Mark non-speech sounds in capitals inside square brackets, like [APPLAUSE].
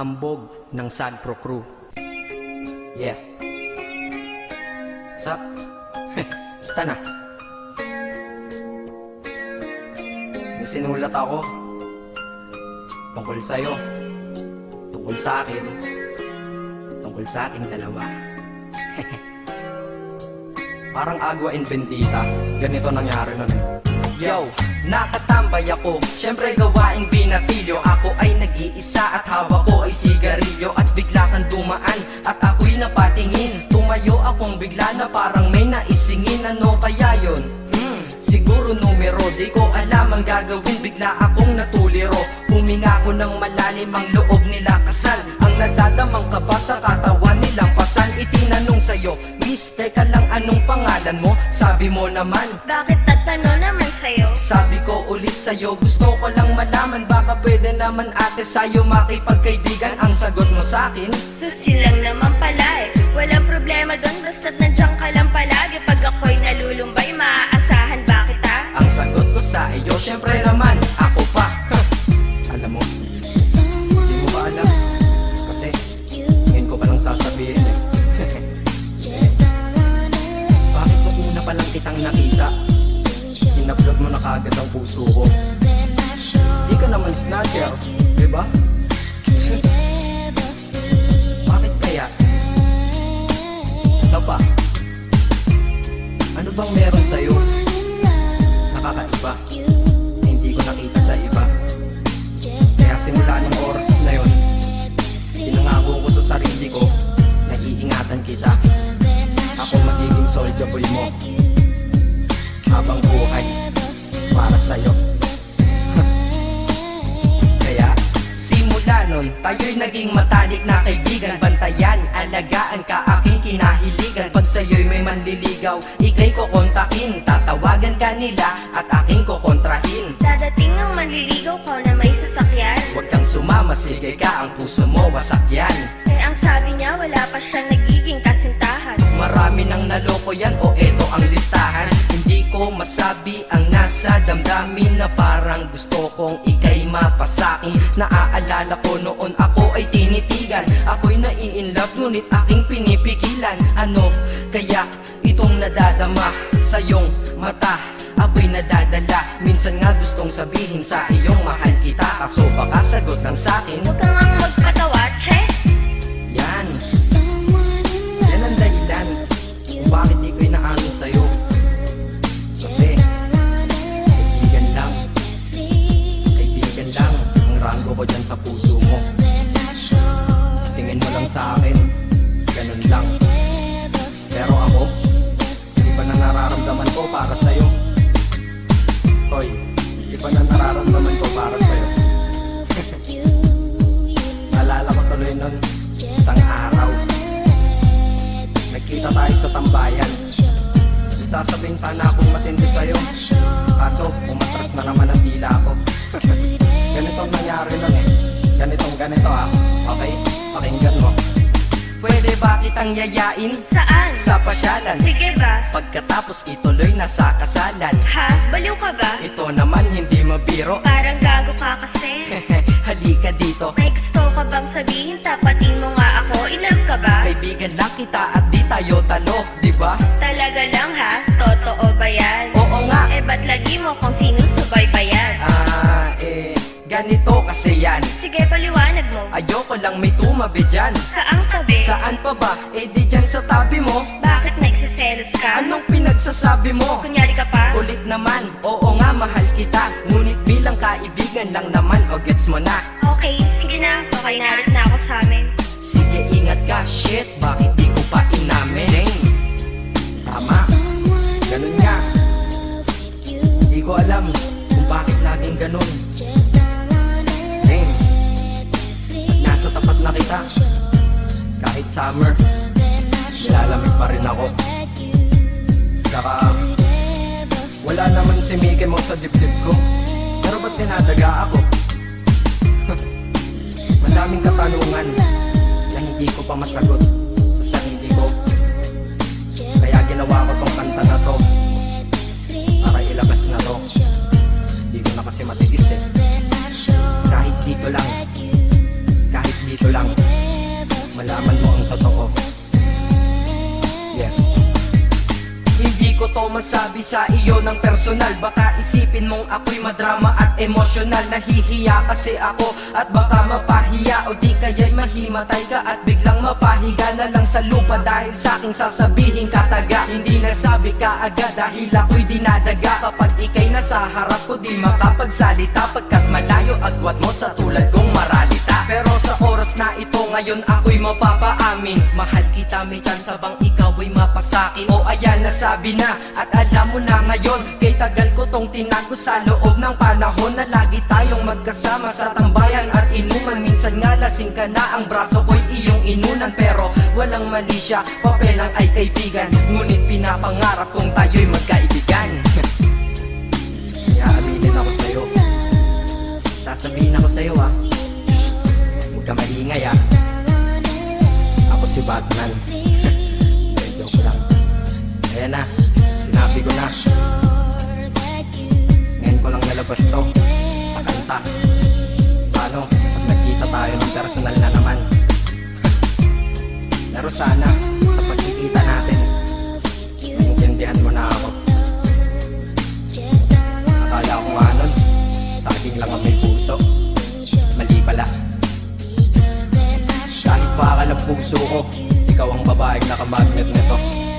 Hambog ng Sad Pro Crew. Yeah. What's [LAUGHS] up? Basta na. Sinulat ako. Tungkol sa'yo. Tungkol sa akin. Tungkol sa ating dalawa. [LAUGHS] Parang agwa in bendita. Ganito nangyari nun. Yo, nakatambay ako. Siyempre gawaing binatilyo. Ako ay nag-iisa at hawak ko ay sigarilyo. At bigla kang dumaan at ako'y napatingin. Tumayo akong bigla na parang may naisingin. Ano kaya yon? Hmm, siguro numero. Di ko alam ang gagawin. Bigla akong natuliro. Huminga ko ng malalim ang loob nila. Kasal Ang nadadamang kaba sa katawan nilang pasan. Itinanong sa'yo Miss, teka lang anong pangalan mo? Sabi mo naman Bakit tatanong naman sa'yo? sabi ko ulit sa'yo Gusto ko lang malaman. Baka pwede naman ate sa'yo Makipagkaibigan. Ang sagot mo sa'kin Susi lang naman pala eh. Walang problema doon Basta't nandiyan ka lang palagi boy mo. Habang buhay Para sa'yo. [LAUGHS] Kaya simula nun Tayo'y naging matalik na kaibigan. Bantayan, alagaan ka aking kinahiligan. Pag sa'yo'y may manliligaw Ika'y kukontakin Tatawagan ka nila At aking kukontrahin Dadating ang manliligaw ko na may sasakyan. Huwag kang sumama, sige ka Ang puso mo wasak yan Eh ang sabi niya wala pa siyang nagiging kasintahan Marami nang naloko yan o eto ang listahan. Hindi ko masabi ang nasa damdamin Na parang gusto kong ikay mapasakin. Naaalala ko noon ako ay tinitigan. Ako'y nai-inlove ngunit aking pinipigilan. Ano kaya itong nadadama sa iyong mata? Ako'y nadadala. Minsan nga gustong sabihin sa iyong mahal kita. Kaso baka sagot lang sa'kin Huwag kang kung tayo sa tambayan Sasabihin sana akong matindi sa'yo Kaso umatras na naman ang dila ko [LAUGHS] Ganitong nangyari nun eh Ganitong ganito ah Okay? Pakinggan mo Pwede ba kitang yayain Saan? sa pasyalan? Sige ba? Pagkatapos ituloy na sa kasalan Ha? Baliw ka ba? Ito naman hindi mabiro [LAUGHS] Parang gago ka kasi Halika dito May gusto ka bang sabihin? Tapatin mo nga ako Ilove ka ba? Kaibigan lang kita at tayo talo, di ba? Talaga lang ha? Totoo ba yan? Oo nga, Eh ba't lagi mo kung sinusubaybayan? Ah, eh, ganito kasi yan Sige paliwanag mo Ayoko lang may tumabi dyan Saang tabi? Saan pa ba? Eh di dyan sa tabi mo Bakit nagsiselos ka? Anong pinagsasabi mo? Kunyari ka pa? Ulit naman, oo nga mahal kita Ngunit bilang kaibigan lang naman o gets mo na Okay, sige na. Okay, narit na ako sa amin. Sige ingat ka, shit, bakit pa inamin? Tama, ganun nga. Di ko alam kung bakit laging ganun. Dang. Nasa tapat na kita. Kahit summer Nilalamig pa rin ako. Saka Wala naman si Mickey Mouse sa dibdib ko. Pero ba't dinadaga ako? [LAUGHS] Madaming katanungan Na hindi ko pa masagot ko Kaya ginawa ko tong kanta na to Para ilabas na to. Hindi ko na kasi matiis eh. Kahit dito lang. Kahit dito lang masabi sa iyo ng personal. Baka isipin mong ako'y madrama at emosyonal. Nahihiya kasi ako at baka mapahiya. O di kaya'y mahimatay ka at biglang mapahiga na lang sa lupa. Dahil sa aking sasabihin kataga Hindi nasabi ka agad. Dahil ako'y dinadaga. Kapag ikay nasa harap ko di makapagsalita. Pagkat malayo agwat mo sa tulad kong maralita. Pero sa oras na ito ngayon ako'y mapapaamin. Mahal kita may chance bang ikaw ay mapasakin O ayan nasabi na. At alam mo na ngayon Kay tagal ko tong tinago sa loob ng panahon Na lagi tayong magkasama sa tambayan. At inuman Minsan nga lasing ka na ang braso ko'y iyong inunan. Pero walang mali siya, papelang ay kaibigan. Ngunit pinapangarap kong tayo'y magkaibigan. [LAUGHS] Kaya aminin ako sa'yo. Sasabihin ako sa'yo ah. Huwag ka maingay ah. Ako si Batman joke lang. Ayan na, sinabi ko na. Ngayon ko lang nalabas to Sa kanta. Paano, pag nagkita tayo ng personal na naman. Pero sana, sa pagkikita natin Maintindihan mo na ako. Akala ko nga nun Saging lang ang may puso. Mali pala. Kahit bakal ang puso ko Ikaw ang babaeng nakamagnet nito